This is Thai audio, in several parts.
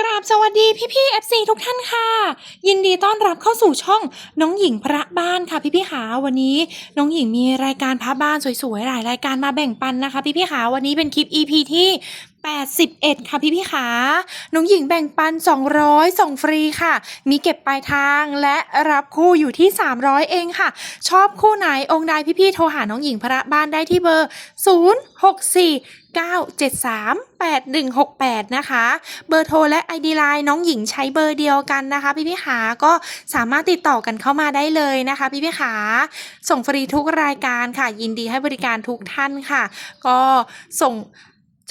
กราบสวัสดีพี่พี่ๆ FC ทุกท่านค่ะ ยินดีต้อนรับเข้าสู่ช่องน้องหญิงพระบ้านค่ะพี่พี่ขาวันนี้น้องหญิงมีรายการพระบ้านสวยๆหลายรายการมาแบ่งปันนะคะ พี่พี่ขาวันนี้เป็นคลิป EP ที่81 ค่ะพี่พี่ขา น้องหญิงแบ่งปัน 200ส่งฟรีค่ะ มีเก็บปลายทางและรับคู่อยู่ที่ 300 เองค่ะ ชอบคู่ไหนองค์ใดพี่ๆโทรหาน้องหญิงพระบ้านได้ที่เบอร์ 064 8168 นะคะ เบอร์โทรและ ID Line น้องหญิงใช้เบอร์เดียวกันนะคะ พี่พี่ขาก็สามารถติดต่อกันเข้ามาได้เลยนะคะ พี่พี่ขาส่งฟรีทุกรายการค่ะ ยินดีให้บริการทุกท่านค่ะ ก็ส่ง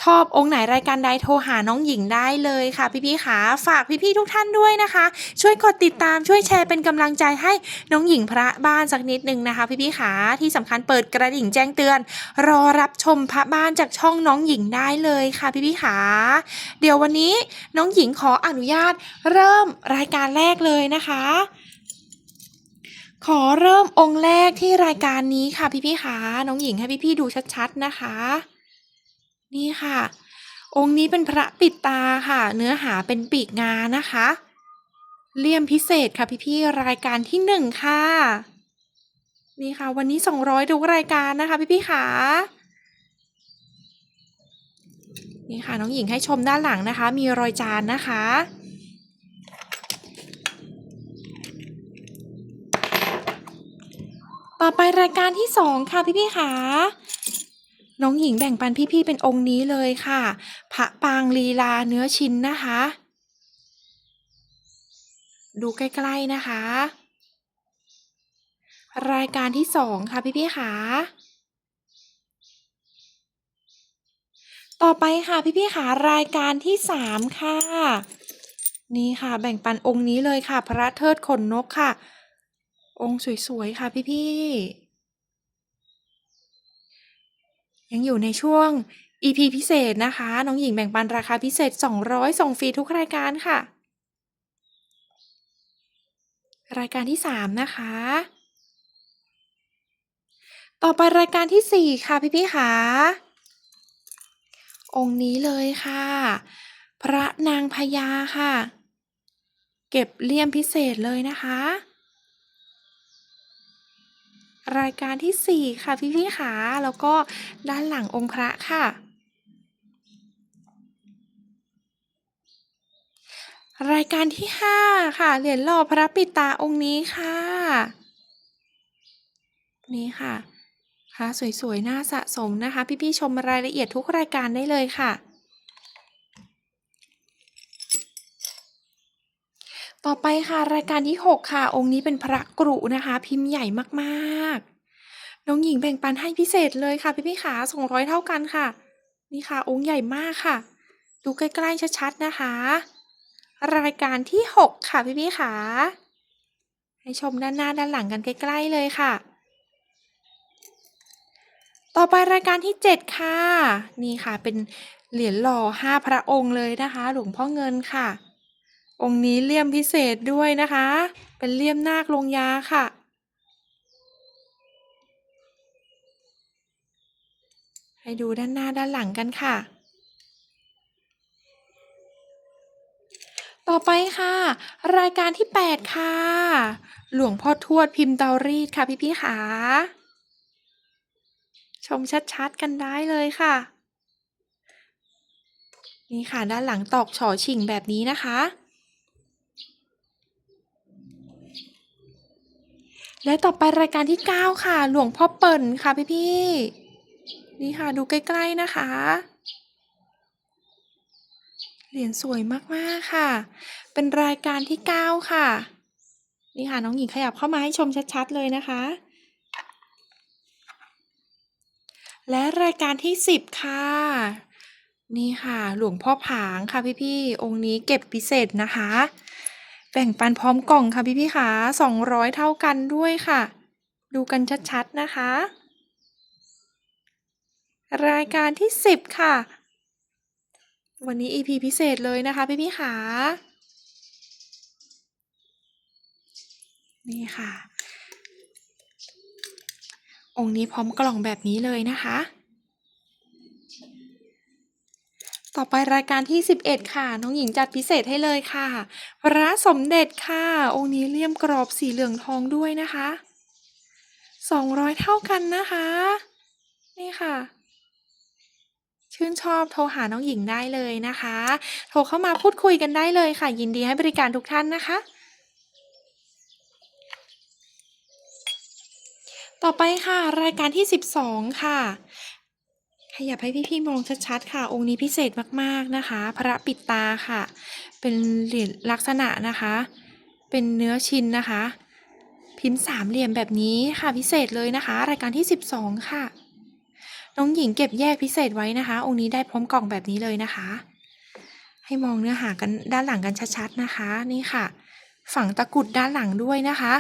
ชอบองค์ไหนรายการใดโทรหาน้องหญิงได้เลยค่ะ พี่พี่ขาฝากพี่พี่ๆทุกท่านด้วยนะคะ ช่วยกดติดตามช่วยแชร์เป็นกำลังใจให้น้องหญิงพระบ้านสักนิดนึงนะคะ พี่พี่ขาที่สำคัญเปิดกระดิ่งแจ้งเตือน รอรับชมพระบ้านจากช่องน้องหญิงได้เลยค่ะ พี่พี่ขาเดี๋ยววันนี้น้องหญิงขออนุญาตเริ่มรายการแรกเลยนะคะ ขอเริ่มองค์แรกที่รายการนี้ค่ะพี่พี่ขาน้องหญิงให้พี่พี่ๆดูชัดๆนะคะ นี่ค่ะ องค์นี้เป็นพระปิดตาค่ะ เนื้อหาเป็นปีกงานะคะ เลี่ยมพิเศษค่ะพี่พี่ๆรายการที่หนึ่งค่ะ นี่ค่ะ วันนี้ส่งร้อยทุกรายการนะคะพี่พี่ๆขานี่ค่ะน้องหญิงให้ชมด้านหลังนะคะ มีรอยจานนะคะ ต่อไปรายการที่สองค่ะพี่พี่ๆขา น้องหญิงแบ่งปันพี่ๆเป็นองค์นี้เลยค่ะพระปางลีลาเนื้อชิ้นนะคะ ดูใกล้ๆนะคะ รายการที่สองค่ะพี่พี่ๆขาต่อไปค่ะพี่พี่ๆขารายการที่สามค่ะ นี่ค่ะ แบ่งปันองค์นี้เลยค่ะ พระเทิดขนนกค่ะ องค์สวยๆค่ะพี่พี่ๆ ยังอยู่ในช่วง EP พิเศษนะคะ น้องหญิงแบ่งปันราคาพิเศษ 200 ส่งฟรีทุกรายการค่ะ รายการที่ 3 นะคะ ต่อไปรายการที่ 4 ค่ะพี่พี่ๆค่ะองค์นี้เลยค่ะ พระนางพญาค่ะ เก็บเลี่ยมพิเศษเลยนะคะ รายการที่ 4 ค่ะพี่พี่ๆขาแล้วก็ด้านหลังองค์พระค่ะรายการที่ 5 ค่ะเหรียญหล่อพระปิตาองค์นี้ค่ะ นี่ค่ะพระสวยๆ น่าสะสมนะคะ พี่ๆ ชมรายละเอียดทุกรายการได้เลยค่ะ ต่อไปค่ะรายการที่ 6 ค่ะ องค์นี้เป็นพระกรุนะคะ พิมพ์ใหญ่มากๆ น้องหญิงแบ่งปันให้พิเศษเลยค่ะพี่พี่ๆขาส่งร้อยเท่ากันค่ะ นี่ค่ะ องค์ใหญ่มากค่ะ ดูใกล้ๆชัดๆนะคะ รายการที่ 6 ค่ะพี่พี่ๆขาให้ชมด้านหน้าด้านหลังกันใกล้ๆเลยค่ะ ต่อไปรายการที่ 7 ค่ะ นี่ค่ะเป็นเหรียญหล่อ5พระองค์เลยนะคะ หลวงพ่อเงินค่ะ องค์นี้เลี่ยมพิเศษด้วยนะคะ เป็นเลี่ยมนาคลงยาค่ะ ให้ดูด้านหน้าด้านหลังกันค่ะ ต่อไปค่ะ รายการที่ 8 ค่ะ หลวงพ่อทวดพิมพ์เตารีดค่ะพี่พี่ขาชมชัดๆกันได้เลยค่ะ นี่ค่ะด้านหลังตอกฉอฉิ่งแบบนี้นะคะ และต่อไปรายการที่ 9 ค่ะ หลวงพ่อเปิ่นค่ะพี่พี่นี่ค่ะดูใกล้ๆนะคะ เหรียญสวยมากๆค่ะ เป็นรายการที่ 9 ค่ะ นี่ค่ะน้องหญิงขยับเข้ามาให้ชมชัดๆเลยนะคะ และรายการที่ 10 ค่ะ นี่ค่ะ หลวงพ่อผางค่ะพี่ๆองค์นี้เก็บพิเศษนะคะ แบ่งปันพร้อมกล่องค่ะพี่ๆขา200เท่ากันด้วยค่ะ ดูกันชัดๆนะคะ รายการที่10ค่ะ วันนี้ EP พิเศษเลยนะคะพี่พี่ขานี่ค่ะ องค์นี้พร้อมกล่องแบบนี้เลยนะคะ ต่อไปรายการที่ 11 ค่ะ น้องหญิงจัดพิเศษให้เลยค่ะ พระสมเด็จค่ะ องค์นี้เลี่ยมกรอบสีเหลืองทองด้วยนะคะ 200 เท่ากันนะคะ นี่ค่ะ ชื่นชอบโทรหาน้องหญิงได้เลยนะคะ โทรเข้ามาพูดคุยกันได้เลยค่ะ ยินดีให้บริการทุกท่านนะคะต่อไปค่ะ รายการที่ 12 ค่ะ ขยับให้พี่ๆมองชัดๆ ค่ะ องค์นี้พิเศษมากๆนะคะ พระปิดตาค่ะ เป็นเหรียญลักษณะนะคะ เป็นเนื้อชิ้นนะคะ พิมพ์สามเหลี่ยมแบบนี้ค่ะพิเศษเลยนะคะ รายการที่ 12 ค่ะ น้องหญิงเก็บแยกพิเศษไว้นะคะ องค์นี้ได้พร้อมกล่องแบบนี้เลยนะคะ ให้มองเนื้อหากันด้านหลังกันชัดๆนะคะ นี่ค่ะ ฝังตะกุดด้านหลังด้วยนะคะ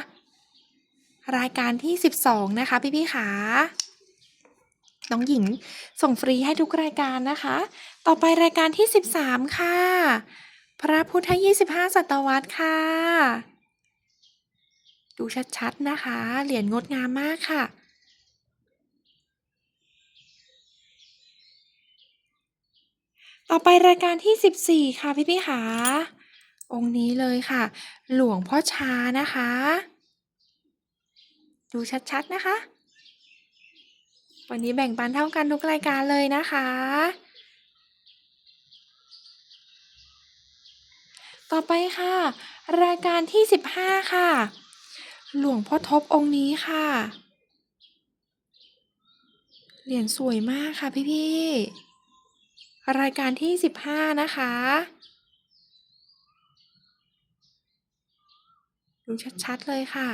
รายการที่ 12 นะคะพี่ๆขา น้องหญิงส่งฟรีให้ทุกรายการนะคะ ต่อไปรายการที่ 13 ค่ะ พระพุทธ 25 ศตวรรษค่ะ ดูชัดๆนะคะ เหรียญงดงามมากค่ะต่อไปรายการที่ 14 ค่ะพี่พี่ขาองค์นี้เลยค่ะ หลวงพ่อชานะคะ ดูชัดๆนะคะ วันนี้แบ่งปันเท่ากันทุกรายการเลยนะคะ ต่อไปค่ะ รายการที่ 15 ค่ะ หลวงพ่อทบองค์นี้ค่ะ เหรียญสวยมากค่ะพี่ๆ รายการที่ 15 นะคะดูชัดๆเลยค่ะ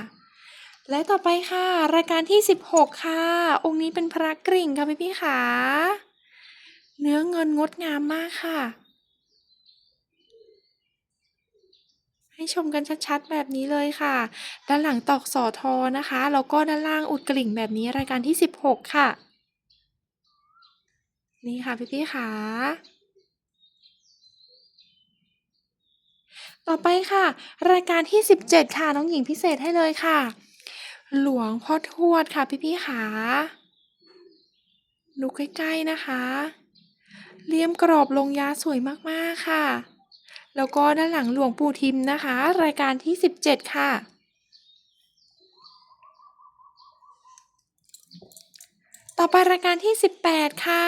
และต่อไปค่ะ รายการที่ 16 ค่ะ องค์นี้เป็นพระกริ่งค่ะพี่ๆค่ะเนื้อเงินงดงามมากค่ะ ให้ชมกันชัดๆ แบบนี้เลยค่ะ ด้านหลังตอกสอทอนะคะ แล้วก็ด้านล่างอุดกลิ่งแบบนี้รายการที่ 16 ค่ะ นี่ค่ะพี่ๆค่ะต่อไปค่ะ รายการที่ 17 ค่ะ น้องหญิงพิเศษให้เลยค่ะ หลวงพ่อทวดค่ะพี่ๆค่ะดูใกล้ๆนะคะเลี่ยมกรอบลงยาสวยมากๆค่ะ แล้วก็ด้านหลังหลวงปู่ทิมนะคะ รายการที่ 17 ค่ะ ต่อไปรายการที่ 18 ค่ะ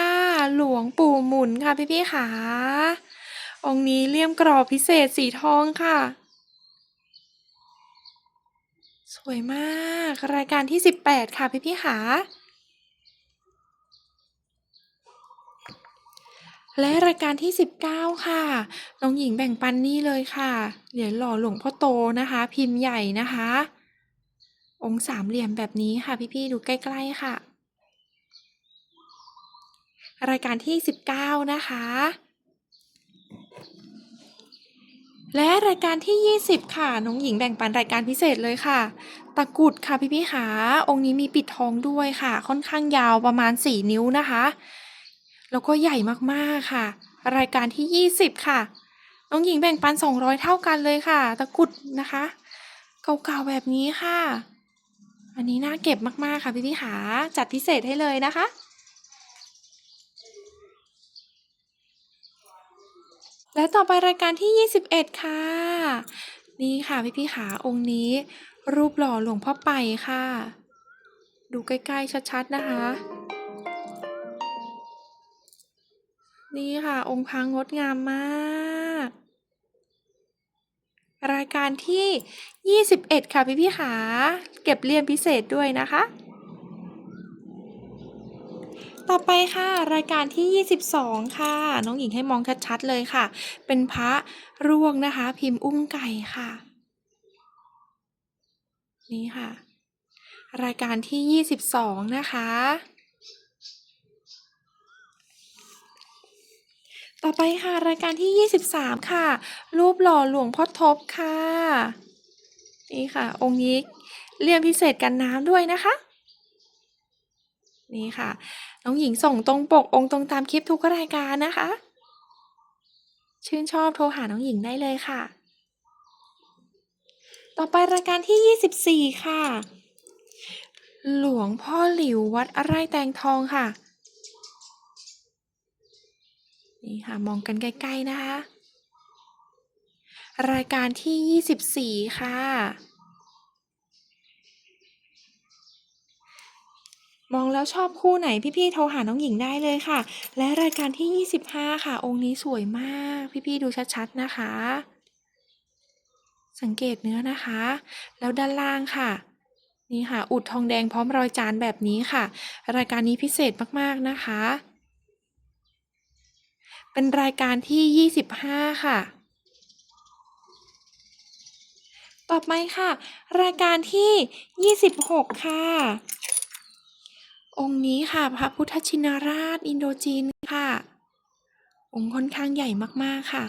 หลวงปู่หมุนค่ะพี่ๆค่ะองค์นี้เลี่ยมกรอบพิเศษสีทองค่ะ สวยมากรายการที่ 18 ค่ะพี่ๆค่ะและรายการที่ 19 ค่ะ น้องหญิงแบ่งปันนี่เลยค่ะ เหรียญหล่อหลวงพ่อโตนะคะ พิมพ์ใหญ่นะคะ องค์สามเหลี่ยมแบบนี้ค่ะพี่ๆดูใกล้ๆค่ะ รายการที่ 19 นะคะ และรายการที่ 20 ค่ะ น้องหญิงแบ่งปันรายการพิเศษเลยค่ะ ตะกุดค่ะพี่ๆขาองค์นี้มีปิดทองด้วยค่ะ ค่อนข้างยาวประมาณ 4 นิ้วนะคะ แล้วก็ใหญ่มากๆค่ะ รายการที่ 20 ค่ะ น้องหญิงแบ่งปัน 200 เท่ากันเลยค่ะ ตะกุดนะคะ เก่าๆแบบนี้ค่ะ อันนี้น่าเก็บมากๆค่ะพี่ๆขาจัดพิเศษให้เลยนะคะ และต่อไปรายการที่ 21 ค่ะ นี่ค่ะพี่พี่ขาองค์นี้ รูปหล่อหลวงพ่อไปค่ะ ดูใกล้ๆชัดๆนะคะ นี่ค่ะองค์พระงดงามมาก รายการที่ 21 ค่ะพี่พี่ขาเก็บเลี่ยมพิเศษด้วยนะคะ ต่อไปค่ะ รายการที่ 22 ค่ะ น้องหญิงให้มองชัดๆเลยค่ะ เป็นพระร่วงนะคะ พิมพ์อุ้มไก่ค่ะ นี่ค่ะ รายการที่ 22 นะคะต่อไปค่ะ รายการที่ 23 ค่ะ รูปหล่อหลวงพ่อทบค่ะ นี่ค่ะ องค์นี้เลี่ยมพิเศษกันน้ำด้วยนะคะ นี่ค่ะ น้องหญิงส่งตรงปกองค์ตรงตามคลิปทุกรายการนะคะ ชื่นชอบโทรหาน้องหญิงได้เลยค่ะ ต่อไปรายการที่ 24 ค่ะ หลวงพ่อหลิววัดไร่แตงทองค่ะ นี่ค่ะ มองกันใกล้ ๆ นะคะ รายการที่ 24 ค่ะ มองแล้วชอบคู่ไหนพี่ๆโทรหาน้องหญิงได้เลยค่ะ และรายการที่ 25 ค่ะ องค์นี้สวยมาก พี่ๆดูชัดๆนะคะ สังเกตเนื้อนะคะ แล้วด้านล่างค่ะ นี่ค่ะ อุดทองแดงพร้อมรอยจานแบบนี้ค่ะ รายการนี้พิเศษมากๆนะคะ เป็นรายการที่ 25 ค่ะต่อไปค่ะ รายการที่ 26 ค่ะ องค์นี้ค่ะ พระพุทธชินราชอินโดจีนค่ะ องค์ค่อนข้างใหญ่มากๆค่ะ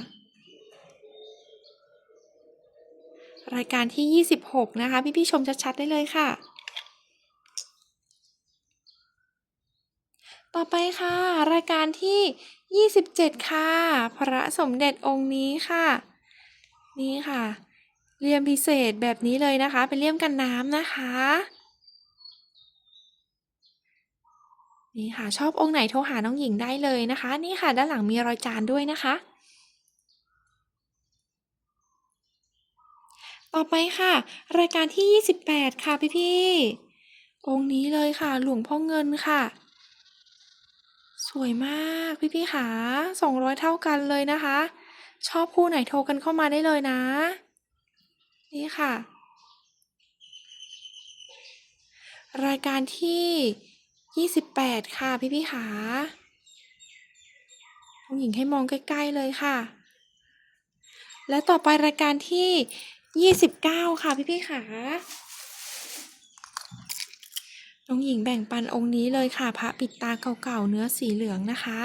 รายการที่ 26 นะคะ พี่ๆชมชัดๆได้เลยค่ะ ต่อไปค่ะ รายการที่ 27 ค่ะ พระสมเด็จองค์นี้ค่ะ นี่ค่ะเลี่ยมพิเศษแบบนี้เลยนะคะ เป็นเลี่ยมกันน้ำนะคะ นี่ค่ะ ชอบองค์ไหนโทรหาน้องหญิงได้เลยนะคะ นี่ค่ะด้านหลังมีรอยจานด้วยนะคะ ต่อไปค่ะ รายการที่ 28 ค่ะพี่ๆองค์นี้เลยค่ะ หลวงพ่อเงินค่ะ สวยมากพี่ๆค่ะ200 เท่ากันเลยนะคะ ชอบคู่ไหนโทรกันเข้ามาได้เลยนะ นี่ค่ะ รายการที่ 28ค่ะพี่ๆค่ะน้องหญิงให้มองใกล้ ๆ เลยค่ะ และต่อไปรายการที่29ค่ะพี่ๆค่ะน้องหญิงแบ่งปันองค์นี้เลยค่ะ พระปิดตาเก่าๆเนื้อสีเหลืองนะคะ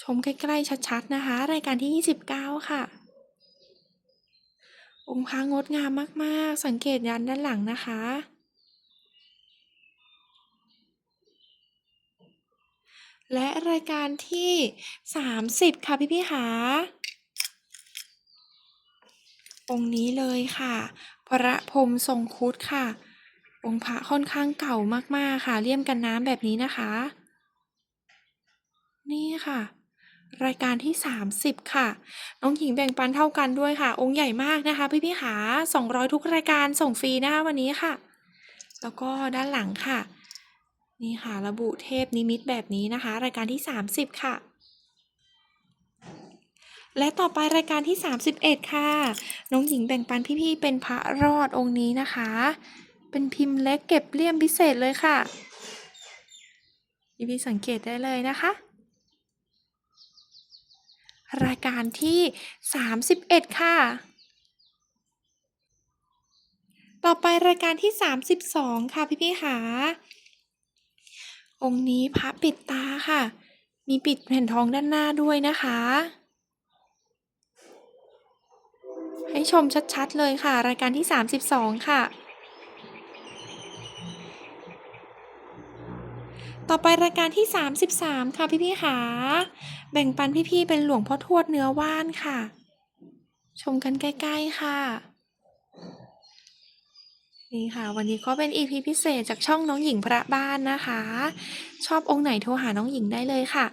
ชมใกล้ๆชัดๆนะคะ รายการที่ 29 ค่ะ องค์พระงดงามมากๆ สังเกตยันด้านหลังนะคะ และรายการที่ 30 ค่ะพี่ๆค่ะองค์นี้เลยค่ะ พระพรมทรงครุฑค่ะ องค์พระค่อนข้างเก่ามากๆค่ะเลี่ยมกันน้ำแบบนี้นะคะ นี่ค่ะ รายการที่ 30 ค่ะ น้องหญิงแบ่งปันเท่ากันด้วยค่ะ องค์ใหญ่มากนะคะ พี่ๆค่ะ200 ทุกรายการส่งฟรีนะคะวันนี้ค่ะ แล้วก็ด้านหลังค่ะ นี่ค่ะระบุเทพนิมิตแบบนี้นะคะ รายการที่ 30 ค่ะ และต่อไปรายการที่ 31 ค่ะ น้องหญิงแบ่งปันพี่ๆเป็นพระรอดองค์นี้นะคะ เป็นพิมพ์เล็กเก็บเลี่ยมพิเศษเลยค่ะพี่ๆสังเกตได้เลยนะคะ รายการที่ 31 ค่ะต่อไปรายการที่ 32 ค่ะพี่ๆค่ะ องค์นี้พระปิดตาค่ะ มีปิดแผ่นทองด้านหน้าด้วยนะคะ ให้ชมชัดๆเลยค่ะ รายการที่ 32 ค่ะ ต่อไปรายการที่ 33 ค่ะพี่ๆค่ะแบ่งปันพี่ๆเป็นหลวงพ่อทวดเนื้อว่านค่ะ ชมกันใกล้ ๆ ค่ะ นี่ค่ะ วันนี้ก็เป็น EP พิเศษจากช่องน้องหญิงพระบ้านนะคะ ชอบองค์ไหนโทรหาน้องหญิงได้เลยค่ะ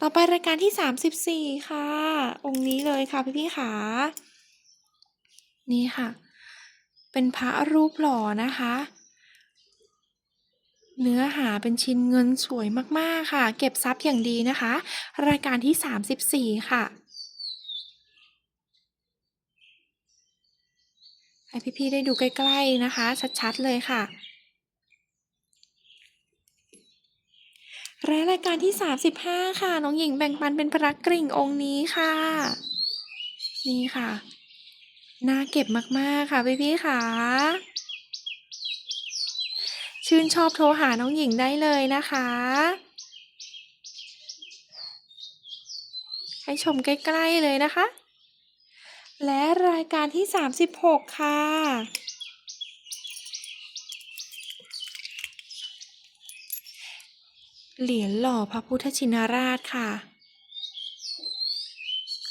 ต่อไปรายการที่ 34 ค่ะ องค์นี้เลยค่ะพี่ๆค่ะนี่ค่ะ เป็นพระรูปหล่อนะคะ เนื้อหาเป็นชิ้นเงินสวยมากๆค่ะ เก็บทรัพย์อย่างดีนะคะ รายการที่ 34 ค่ะ ให้พี่ๆได้ดูใกล้ๆนะคะ ชัดๆเลยค่ะ และรายการที่ 35 ค่ะ น้องหญิงแบ่งปันเป็นพระกริ่งองค์นี้ค่ะ นี่ค่ะ น่าเก็บมากๆค่ะพี่ๆค่ะ ชื่นชอบโทรหาน้องหญิงได้เลยนะคะให้ชมใกล้ ๆ เลยนะคะ และรายการที่ 36 ค่ะ เหรียญหล่อพระพุทธชินราชค่ะ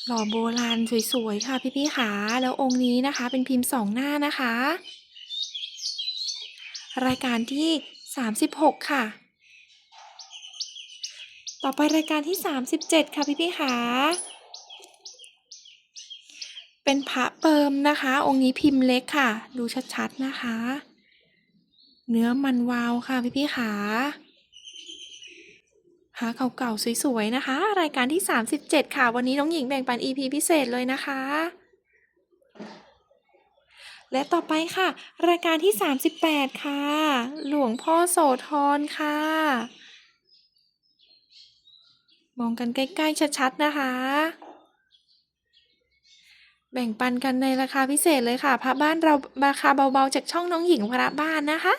หล่อโบราณสวยๆ ค่ะพี่ๆค่ะแล้วองค์นี้นะคะเป็นพิมพ์สองหน้านะคะ รายการที่ 36 ค่ะ ต่อไปรายการที่ 37 ค่ะพี่พี่ๆขา เป็นพระเปิมนะคะ องค์นี้พิมพ์เล็กค่ะ ดูชัดๆนะคะ เนื้อมันวาวค่ะพี่พี่ๆขาพระเก่าๆสวยๆนะคะ รายการที่ 37 ค่ะ วันนี้น้องหญิงแบ่งปัน EP พิเศษเลยนะคะ และต่อไปค่ะ รายการที่ 38 ค่ะ หลวงพ่อโสธรค่ะ มองกันใกล้ๆชัดๆนะคะ แบ่งปันกันในราคาพิเศษเลยค่ะ พระบ้านเราราคาเบาๆ จากช่องน้องหญิงพระบ้านนะคะ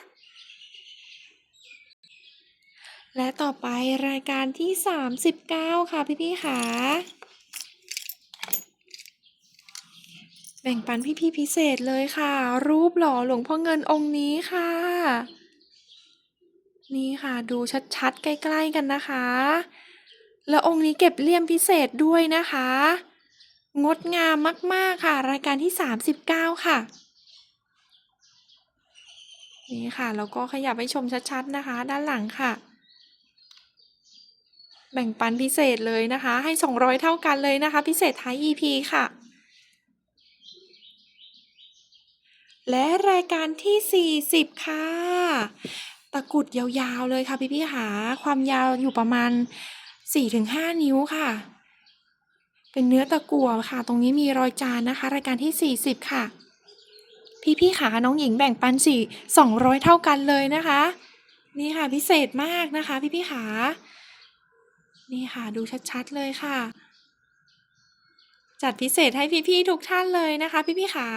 และต่อไปรายการที่ 39 ค่ะพี่ๆค่ะ แบ่งปันพี่ๆพิเศษเลยค่ะ รูปหล่อหลวงพ่อเงินองค์นี้ค่ะ นี่ค่ะดูชัดๆ ใกล้ๆกันนะคะ แล้วองค์นี้เก็บเลี่ยมพิเศษด้วยนะคะ งดงามมาก ๆ ค่ะ รายการที่ 39 ค่ะ นี่ค่ะ แล้วก็ขยับให้ชมชัด ๆ นะคะ ด้านหลังค่ะ แบ่งปันพิเศษเลยนะคะ ให้ 200 เท่ากันเลยนะคะ พิเศษท้าย EP ค่ะ และรายการที่ 40 ค่ะ ตะกุดยาว ๆ เลยค่ะพี่พี่ๆค่ะความยาวอยู่ประมาณ 4-5 นิ้วค่ะ เป็นเนื้อตะกั่วค่ะ ตรงนี้มีรอยจานนะคะ รายการที่ 40 ค่ะ พี่พี่ๆขาน้องหญิงแบ่งปันสี่200เท่ากันเลยนะคะ นี่ค่ะพิเศษมากนะคะ พี่พี่ๆขานี่ค่ะดูชัดๆเลยค่ะ จัดพิเศษให้พี่ๆทุกท่านเลยนะคะ พี่พี่ๆขา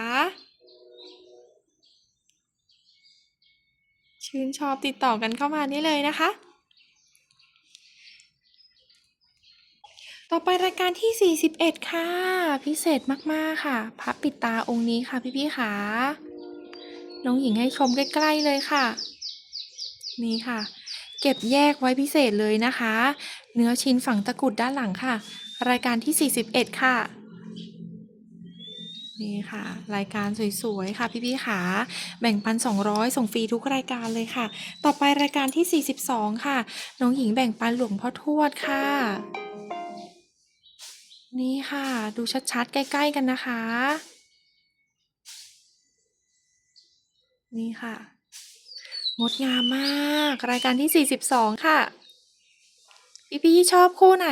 ชื่นชอบติดต่อกันเข้ามานี่เลยนะคะ อไปรายการที่ 41 ค่ะ พิเศษมากๆค่ะ พระปิดตาองค์นี้ค่ะพี่ๆขาน้องหญิงให้ชมใกล้ๆเลยค่ะ นี่ค่ะ เก็บแยกไว้พิเศษเลยนะคะ เนื้อชิ้นฝังตะกุดด้านหลังค่ะ รายการที่ 41 ค่ะนี่ค่ะ รายการสวยๆค่ะพี่ๆขาแบ่งปัน 200 ส่งฟรีทุกรายการเลยค่ะ ต่อไปรายการที่ 42 ค่ะ น้องหญิงแบ่งปันหลวงพ่อทวดค่ะ นี่ค่ะ ดูชัดๆ ใกล้ ๆ กันนะคะ นี่ค่ะ งดงามมาก รายการที่ 42 ค่ะ พี่ๆชอบคู่ไหน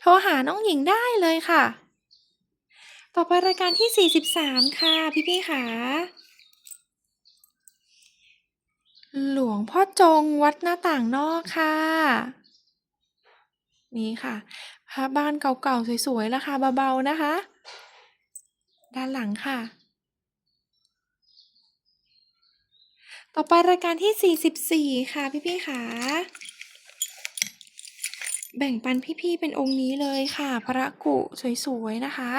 โทรหาน้องหญิงได้เลยค่ะ ต่อไปรายการที่ 43 ค่ะ พี่ๆค่ะ หลวงพ่อจงวัดหน้าต่างนอกค่ะ นี่ค่ะ พระบ้านเก่าๆสวยๆราคาเบาๆนะคะ ด้านหลังค่ะ ต่อไปรายการที่ 44 ค่ะพี่ๆค่ะแบ่งปันพี่ๆเป็นองค์นี้เลยค่ะ พระกุสวยๆนะคะ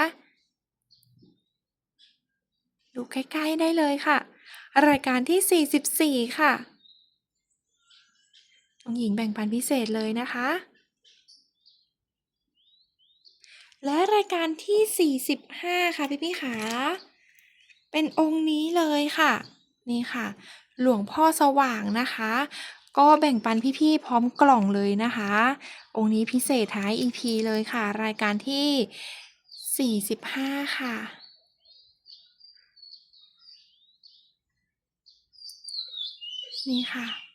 ดูใกล้ๆได้เลยค่ะ รายการที่ 44 ค่ะองหญิงแบ่งปันพิเศษเลยนะคะ และรายการที่ 45 ค่ะพี่ๆขาเป็นองค์นี้เลยค่ะ นี่ค่ะ หลวงพ่อสว่างนะคะ ก็แบ่งปันพี่ๆพร้อมกล่องเลยนะคะ องค์นี้พิเศษท้าย EP เลยค่ะ รายการที่ 45 ค่ะนี่ค่ะ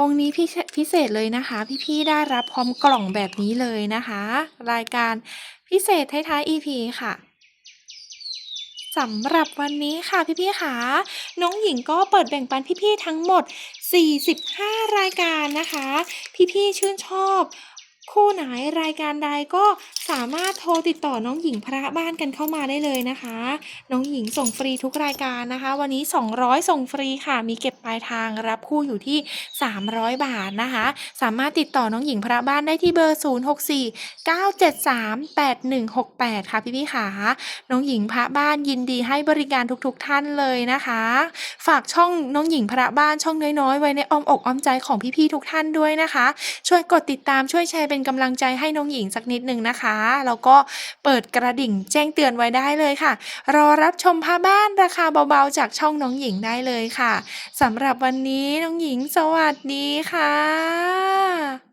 องค์นี้พิเศษพิเศษเลยนะคะ พี่ๆได้รับพร้อมกล่องแบบนี้เลยนะคะ รายการพิเศษท้ายๆ EP ค่ะสำหรับวันนี้ค่ะพี่ๆค่ะน้องหญิงก็เปิดแบ่งปันพี่ๆทั้งหมด 45 รายการนะคะ พี่ๆชื่นชอบ คู่ไหนรายการใดก็สามารถโทรติดต่อน้องหญิงพระบ้านกันเข้ามาได้เลยนะคะ น้องหญิงส่งฟรีทุกรายการนะคะ วันนี้ 200 ส่งฟรีค่ะ มีเก็บปลายทางรับคู่อยู่ที่ 300 บาทนะคะ สามารถติดต่อน้องหญิงพระบ้านได้ที่เบอร์ 064 973 8168 ค่ะพี่ๆค่ะน้องหญิงพระบ้านยินดีให้บริการทุกๆท่านเลยนะคะ ฝากช่องน้องหญิงพระบ้านช่องน้อยๆ ไว้ในอ้อมอกอ้อมใจของพี่ๆทุกท่านด้วยนะคะ ช่วยกดติดตามช่วยแชร์เป็นกำลังใจให้น้องหญิงสักนิดหนึ่งนะคะแล้วก็เปิดกระดิ่งแจ้งเตือนไว้ได้เลยค่ะ รอรับชมผ้าบ้านราคาเบาๆ จากช่องน้องหญิงได้เลยค่ะสำหรับวันนี้น้องหญิงสวัสดีค่ะ